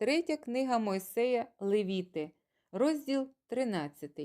Третя книга Мойсея Левіти, розділ 13.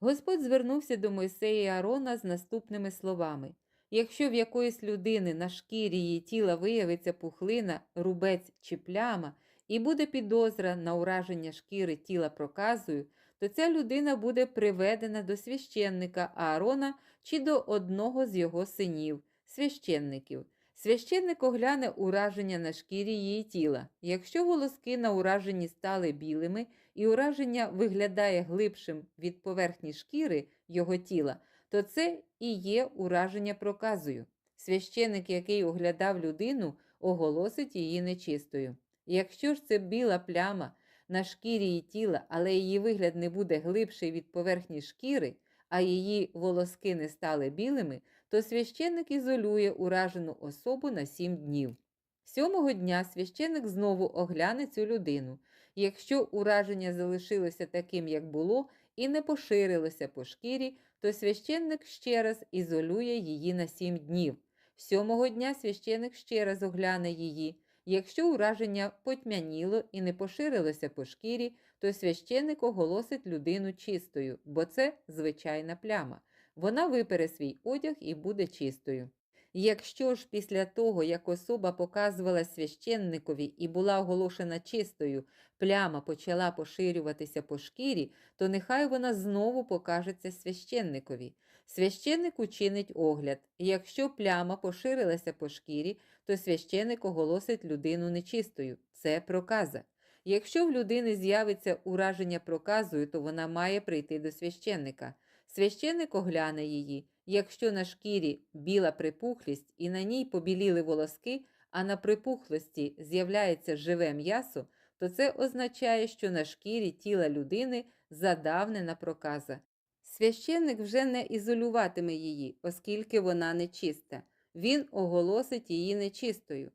Господь звернувся до Мойсея і Аарона з наступними словами: Якщо в якоїсь людини на шкірі її тіла виявиться пухлина, рубець чи пляма, і буде підозра на ураження шкіри тіла проказою, то ця людина буде приведена до священника Аарона чи до одного з його синів, священників. Священник огляне ураження на шкірі її тіла. Якщо волоски на ураженні стали білими і ураження виглядає глибшим від поверхні шкіри його тіла, то це і є ураження проказою. Священник, який оглядав людину, оголосить її нечистою. Якщо ж це біла пляма на шкірі її тіла, але її вигляд не буде глибший від поверхні шкіри, а її волоски не стали білими, то священник ізолює уражену особу на сім днів. Сьомого дня священник знову огляне цю людину. Якщо ураження залишилося таким, як було, і не поширилося по шкірі, то священник ще раз ізолює її на сім днів. Сьомого дня священник ще раз огляне її. Якщо ураження потьмяніло і не поширилося по шкірі, то священник оголосить людину чистою, бо це звичайна пляма. Вона випере свій одяг і буде чистою. Якщо ж після того, як особа показувала священникові і була оголошена чистою, пляма почала поширюватися по шкірі, то нехай вона знову покажеться священникові. Священник учинить огляд. Якщо пляма поширилася по шкірі, то священник оголосить людину нечистою. Це проказа. Якщо в людини з'явиться ураження проказою, то вона має прийти до священника. Священник огляне її. Якщо на шкірі біла припухлість і на ній побіліли волоски, а на припухлості з'являється живе м'ясо, то це означає, що на шкірі тіла людини задавнена проказа. Священник вже не ізолюватиме її, оскільки вона нечиста. Він оголосить її нечистою.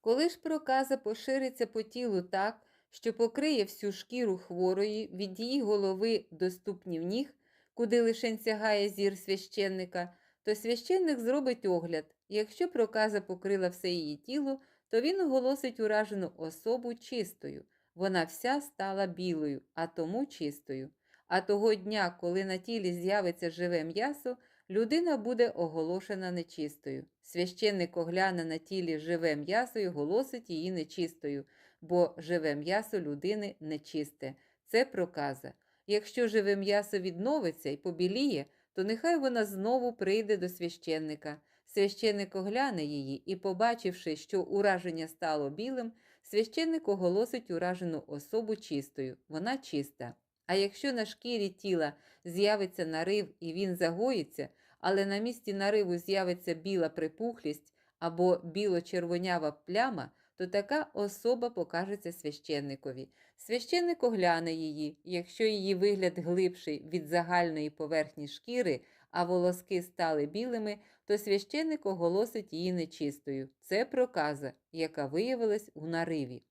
Коли ж проказа пошириться по тілу так, що покриє всю шкіру хворої від її голови до ступнів ніг, куди лишень сягає зір священника, то священник зробить огляд. Якщо проказа покрила все її тіло, то він оголосить уражену особу чистою. Вона вся стала білою, а тому чистою. А того дня, коли на тілі з'явиться живе м'ясо, людина буде оголошена нечистою. Священник огляне на тілі живе м'ясо і оголосить її нечистою, бо живе м'ясо людини нечисте. Це проказа. Якщо живе м'ясо відновиться і побіліє, то нехай вона знову прийде до священника. Священник огляне її і, побачивши, що ураження стало білим, священник оголосить уражену особу чистою. Вона чиста. А якщо на шкірі тіла з'явиться нарив і він загоїться, але на місці нариву з'явиться біла припухлість або біло-червонява пляма, то така особа покажеться священникові. Священник огляне її, якщо її вигляд глибший від загальної поверхні шкіри, а волоски стали білими, то священник оголосить її нечистою. Це проказа, яка виявилась у нариві.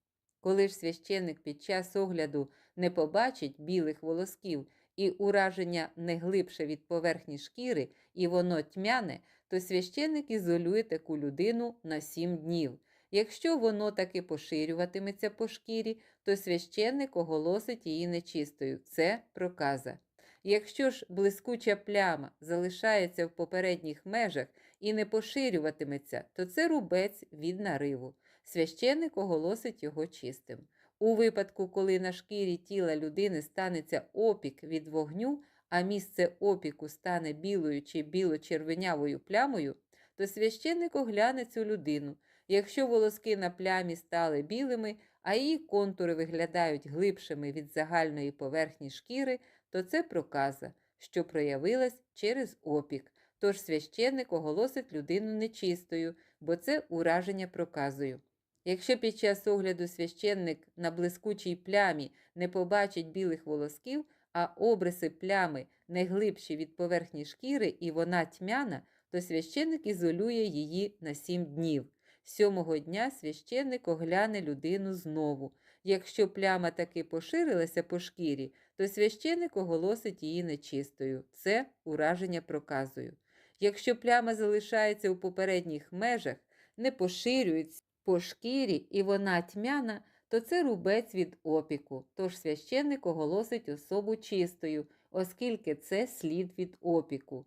Коли ж священник під час огляду не побачить білих волосків і ураження не глибше від поверхні шкіри, і воно тьмяне, то священник ізолює таку людину на сім днів. Якщо воно таки поширюватиметься по шкірі, то священник оголосить її нечистою. Це проказа. Якщо ж блискуча пляма залишається в попередніх межах і не поширюватиметься, то це рубець від нариву. Священник оголосить його чистим. У випадку, коли на шкірі тіла людини станеться опік від вогню, а місце опіку стане білою чи біло-червенявою плямою, то священник огляне цю людину. Якщо волоски на плямі стали білими, а її контури виглядають глибшими від загальної поверхні шкіри, то це проказа, що проявилась через опік. Тож священник оголосить людину нечистою, бо це ураження проказою. Якщо під час огляду священник на блискучій плямі не побачить білих волосків, а обриси плями не глибші від поверхні шкіри і вона тьмяна, то священник ізолює її на сім днів. Сьомого дня священник огляне людину знову. Якщо пляма таки поширилася по шкірі, то священник оголосить її нечистою. Це ураження проказою. Якщо пляма залишається у попередніх межах, не поширюється по шкірі і вона тьмяна, то це рубець від опіку, тож священник оголосить особу чистою, оскільки це слід від опіку.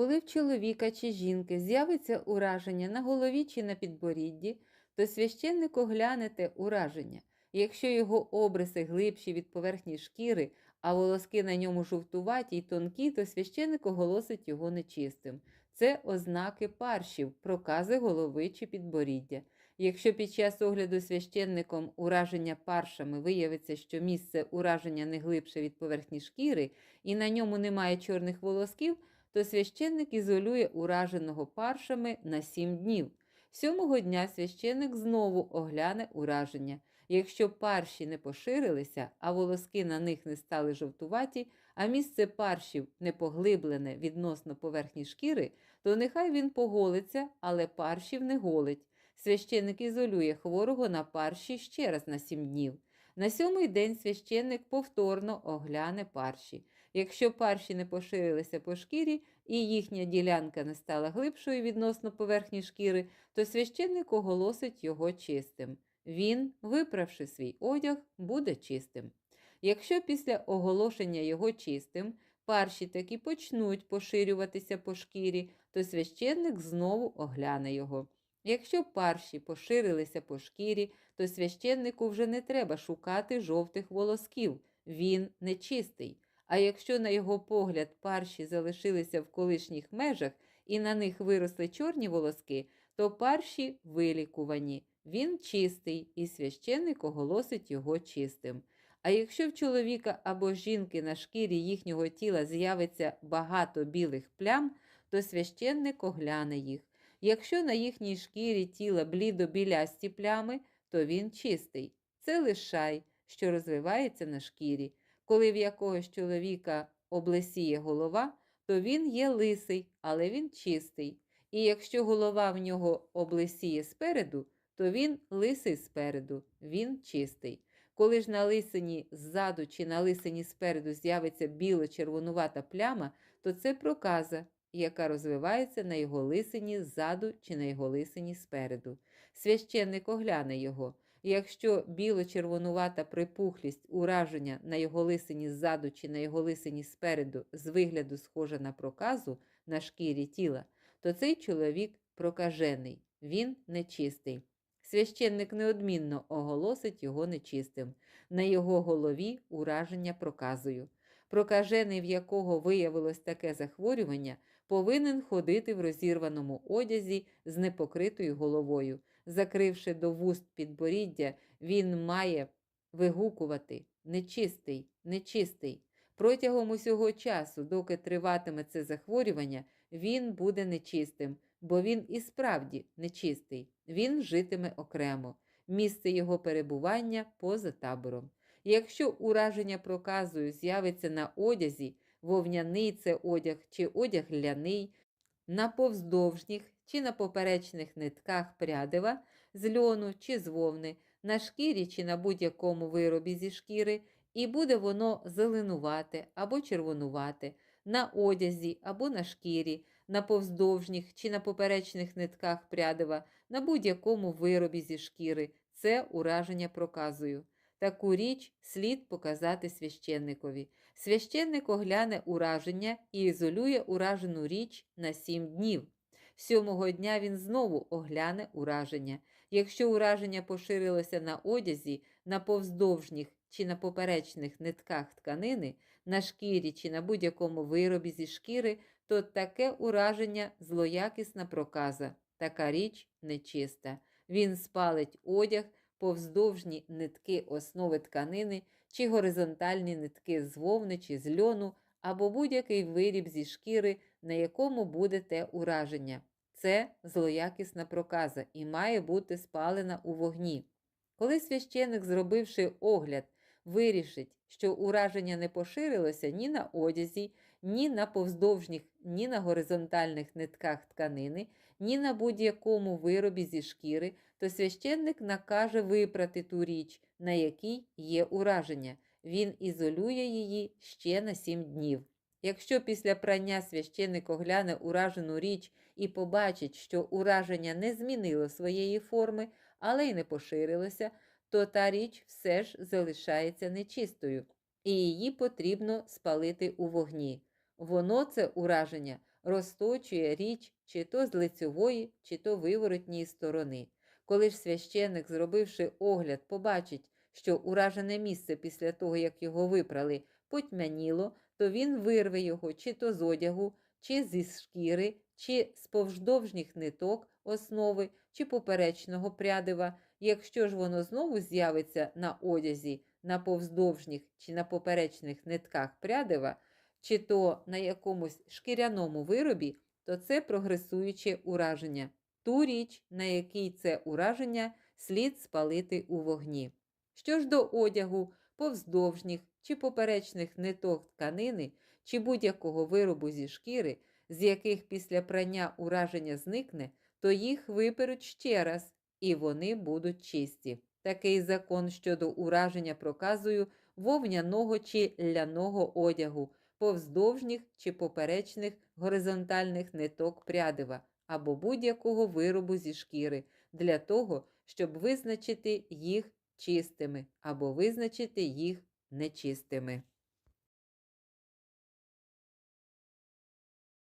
Коли в чоловіка чи жінки з'явиться ураження на голові чи на підборідді, то священник огляне ураження. Якщо його обриси глибші від поверхні шкіри, а волоски на ньому жовтуваті й тонкі, то священник оголосить його нечистим. Це ознаки паршів, прокази голови чи підборіддя. Якщо під час огляду священником ураження паршами виявиться, що місце ураження не глибше від поверхні шкіри і на ньому немає чорних волосків, то священник ізолює ураженого паршами на сім днів. Сьомого дня священник знову огляне ураження. Якщо парші не поширилися, а волоски на них не стали жовтуваті, а місце паршів не поглиблене відносно поверхні шкіри, то нехай він поголиться, але паршів не голить. Священник ізолює хворого на парші ще раз на сім днів. На сьомий день священник повторно огляне парші. Якщо парші не поширилися по шкірі і їхня ділянка не стала глибшою відносно поверхні шкіри, то священник оголосить його чистим. Він, виправши свій одяг, буде чистим. Якщо після оголошення його чистим парші таки почнуть поширюватися по шкірі, то священник знову огляне його. Якщо парші поширилися по шкірі, то священнику вже не треба шукати жовтих волосків, він нечистий. А якщо на його погляд парші залишилися в колишніх межах і на них виросли чорні волоски, то парші вилікувані, він чистий, і священник оголосить його чистим. А якщо в чоловіка або жінки на шкірі їхнього тіла з'явиться багато білих плям, то священник огляне їх. Якщо на їхній шкірі тіла блідо-білясті плями, то він чистий. Це лишай, що розвивається на шкірі. Коли в якогось чоловіка облесіє голова, то він є лисий, але він чистий. І якщо голова в нього облесіє спереду, то він лисий спереду, він чистий. Коли ж на лисині ззаду чи на лисині спереду з'явиться біло-червонувата пляма, то це проказа, яка розвивається на його лисині ззаду чи на його лисині спереду. Священник огляне його. Якщо біло-червонувата припухлість ураження на його лисині ззаду чи на його лисині спереду з вигляду схожа на проказу на шкірі тіла, то цей чоловік прокажений, він нечистий. Священник неодмінно оголосить його нечистим, на його голові ураження проказою. Прокажений, в якого виявилось таке захворювання, повинен ходити в розірваному одязі з непокритою головою. Закривши до вуст підборіддя, він має вигукувати нечистий, нечистий. Протягом усього часу, доки триватиме це захворювання, він буде нечистим, бо він і справді нечистий. Він житиме окремо, місце його перебування поза табором. Якщо ураження проказою з'явиться на одязі, вовняний це одяг чи одяг ляний, на повздовжніх чи на поперечних нитках прядива, з льону чи з вовни, на шкірі чи на будь-якому виробі зі шкіри, і буде воно зеленувати або червонувати, на одязі або на шкірі, на повздовжніх чи на поперечних нитках прядива, на будь-якому виробі зі шкіри. Це ураження проказою. Таку річ слід показати священникові. Священник огляне ураження і ізолює уражену річ на сім днів. Сьомого дня він знову огляне ураження. Якщо ураження поширилося на одязі, на повздовжніх чи на поперечних нитках тканини, на шкірі чи на будь-якому виробі зі шкіри, то таке ураження злоякісна проказа, така річ нечиста. Він спалить одяг, повздовжні нитки основи тканини чи горизонтальні нитки з вовни чи з льону, або будь-який виріб зі шкіри, на якому буде те ураження. Це злоякісна проказа і має бути спалена у вогні. Коли священик, зробивши огляд, вирішить, що ураження не поширилося ні на одязі, ні на повздовжніх, ні на горизонтальних нитках тканини, ні на будь-якому виробі зі шкіри, то священник накаже випрати ту річ, на якій є ураження. Він ізолює її ще на сім днів. Якщо після прання священник огляне уражену річ і побачить, що ураження не змінило своєї форми, але й не поширилося, то та річ все ж залишається нечистою, і її потрібно спалити у вогні. Воно це ураження розточує річ чи то з лицьової, чи то виворотньої сторони. Коли ж священник, зробивши огляд, побачить, що уражене місце після того, як його випрали, потьмяніло, то він вирве його чи то з одягу, чи зі шкіри, чи з повздовжніх ниток основи, чи поперечного прядива. Якщо ж воно знову з'явиться на одязі, на повздовжніх чи на поперечних нитках прядива, чи то на якомусь шкіряному виробі, то це прогресуюче ураження. Ту річ, на якій це ураження, слід спалити у вогні. Що ж до одягу, повздовжніх чи поперечних ниток тканини, чи будь-якого виробу зі шкіри, з яких після прання ураження зникне, то їх виперуть ще раз, і вони будуть чисті. Такий закон щодо ураження проказую вовняного чи ляного одягу, повздовжніх чи поперечних горизонтальних ниток прядива або будь-якого виробу зі шкіри для того, щоб визначити їх чистими або визначити їх нечистими.